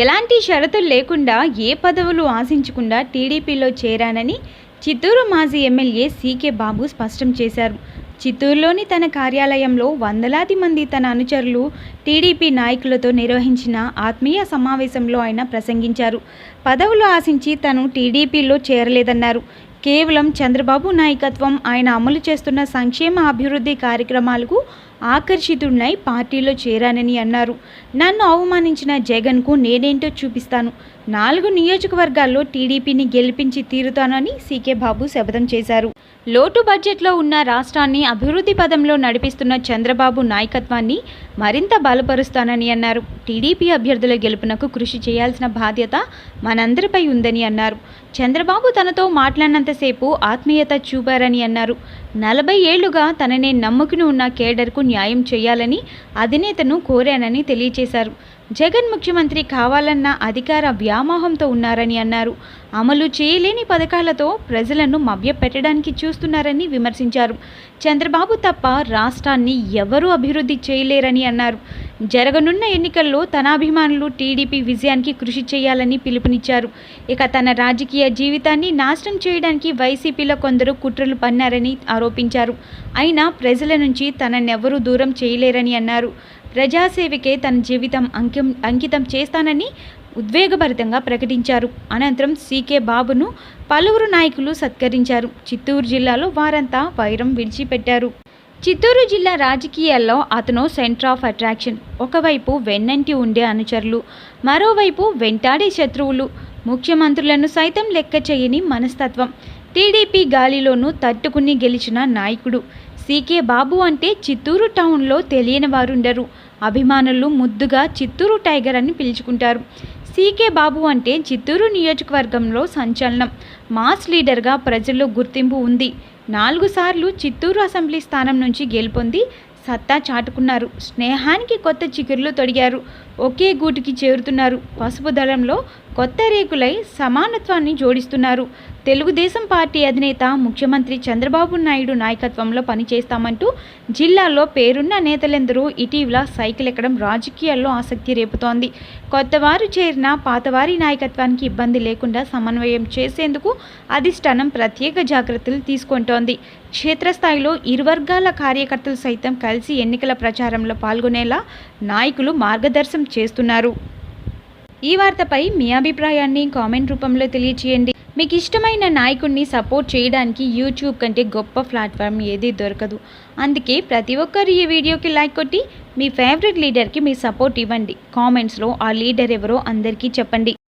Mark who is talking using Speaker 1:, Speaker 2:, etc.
Speaker 1: ఎలాంటి షరతులు లేకుండా ఏ పదవులు ఆశించకుండా టీడీపీలో చేరానని చిత్తూరు మాజీ ఎమ్మెల్యే సీకే బాబు స్పష్టం చేశారు. చిత్తూరులోని తన కార్యాలయంలో వందలాది మంది తన అనుచరులు టీడీపీ నాయకులతో నిర్వహించిన ఆత్మీయ సమావేశంలో ఆయన ప్రసంగించారు. పదవులు ఆశించి తను టీడీపీలో చేరలేదన్నారు. కేవలం చంద్రబాబు నాయకత్వం. ఆయన అమలు చేస్తున్న సంక్షేమ అభివృద్ధి కార్యక్రమాలకు ఆకర్షితుడినై పార్టీలో చేరానని అన్నారు. నన్ను అవమానించిన జగన్కు నేనేంటో చూపిస్తాను. నాలుగు నియోజకవర్గాల్లో టీడీపీని గెలిపించి తీరుతానని సీకే బాబు శపథం చేశారు. లోటు బడ్జెట్లో ఉన్న రాష్ట్రాన్ని అభివృద్ధి పదంలో నడిపిస్తున్న చంద్రబాబు నాయకత్వాన్ని మరింత బలపరుస్తానని అన్నారు. టీడీపీ అభ్యర్థుల గెలుపునకు కృషి చేయాల్సిన బాధ్యత మనందరిపై ఉందని అన్నారు. చంద్రబాబు తనతో మాట్లాడినంతసేపు ఆత్మీయత చూపారని అన్నారు. నలభై ఏళ్ళుగా తననే నమ్ముకుని ఉన్న కేడర్కు న్యాయం చేయాలని అధినేతను కోరానని తెలియజేశారు జగన్ ముఖ్యమంత్రి కావాలన్న అధికార వ్యామోహంతో ఉన్నారని అన్నారు. అమలు చేయలేని పథకాలతో ప్రజలను మభ్యపెట్టడానికి చూస్తున్నారని విమర్శించారు. చంద్రబాబు తప్ప రాష్ట్రాన్ని ఎవరూ అభివృద్ధి చేయలేరని అన్నారు. జరగనున్న ఎన్నికల్లో తన అభిమానులు టీడీపీ విజయానికి కృషి చేయాలని పిలుపునిచ్చారు. ఇక తన రాజకీయ జీవితాన్ని నాశనం చేయడానికి వైసీపీలో కొందరు కుట్రలు పన్నారని ఆరోపించారు. అయినా ప్రజల నుంచి తననెవరూ దూరం చేయలేరని అన్నారు. ప్రజాసేవకే తన జీవితం అంకిం అంకితం చేస్తానని ఉద్వేగభరితంగా ప్రకటించారు. అనంతరం సీకే బాబును పలువురు నాయకులు సత్కరించారు. చిత్తూరు జిల్లాలో వారంతా వైరం విడిచిపెట్టారు. చిత్తూరు జిల్లా రాజకీయాల్లో అతను సెంటర్ ఆఫ్ అట్రాక్షన్. ఒకవైపు వెన్నంటి ఉండే అనుచరులు మరోవైపు వెంటాడే శత్రువులు. ముఖ్యమంత్రులను సైతం లెక్క చేయని మనస్తత్వం. టీడీపీ గాలిలోనూ తట్టుకుని గెలిచిన నాయకుడు. సీకే బాబు అంటే చిత్తూరు టౌన్లో తెలియని వారుండరు. అభిమానులు ముద్దుగా చిత్తూరు టైగర్ అని పిలుచుకుంటారు. సీకే బాబు అంటే చిత్తూరు నియోజకవర్గంలో సంచలనం. మాస్ లీడర్గా ప్రజల్లో గుర్తింపు ఉంది. నాలుగు సార్లు చిత్తూరు అసెంబ్లీ స్థానం నుంచి గెలుపొంది సత్తా చాటుకున్నారు. స్నేహానికి కొత్త చిగుర్లు తొడిగారు. ఒకే గూటికి చేరుతున్నారు. పసుపు దళంలో కొత్త రేకులై సమానత్వాన్ని జోడిస్తున్నారు. తెలుగుదేశం పార్టీ అధినేత ముఖ్యమంత్రి చంద్రబాబు నాయుడు నాయకత్వంలో పనిచేస్తామంటూ జిల్లాలో పేరున్న నేతలెందరూ ఇటీవల సైకిల్ ఎక్కడం రాజకీయాల్లో ఆసక్తి రేపుతోంది. కొత్తవారు చేరిన పాతవారి నాయకత్వానికి ఇబ్బంది లేకుండా సమన్వయం చేసేందుకు అధిష్టానం ప్రత్యేక జాగ్రత్తలు తీసుకుంటోంది. క్షేత్రస్థాయిలో ఇరు వర్గాల కార్యకర్తలు సైతం కలిసి ఎన్నికల ప్రచారంలో పాల్గొనేలా నాయకులు మార్గదర్శనం చేస్తున్నారు. ఈ వార్తపై మీ అభిప్రాయాన్ని కామెంట్ రూపంలో తెలియచేయండి. మీకు ఇష్టమైన నాయకుడిని సపోర్ట్ చేయడానికి యూట్యూబ్ కంటే గొప్ప ప్లాట్ఫామ్ ఏది దొరకదు. అందుకే ప్రతి ఒక్కరు ఈ వీడియోకి లైక్ కొట్టి మీ ఫేవరెట్ లీడర్కి మీ సపోర్ట్ ఇవ్వండి. కామెంట్స్లో ఆ లీడర్ ఎవరో అందరికీ చెప్పండి.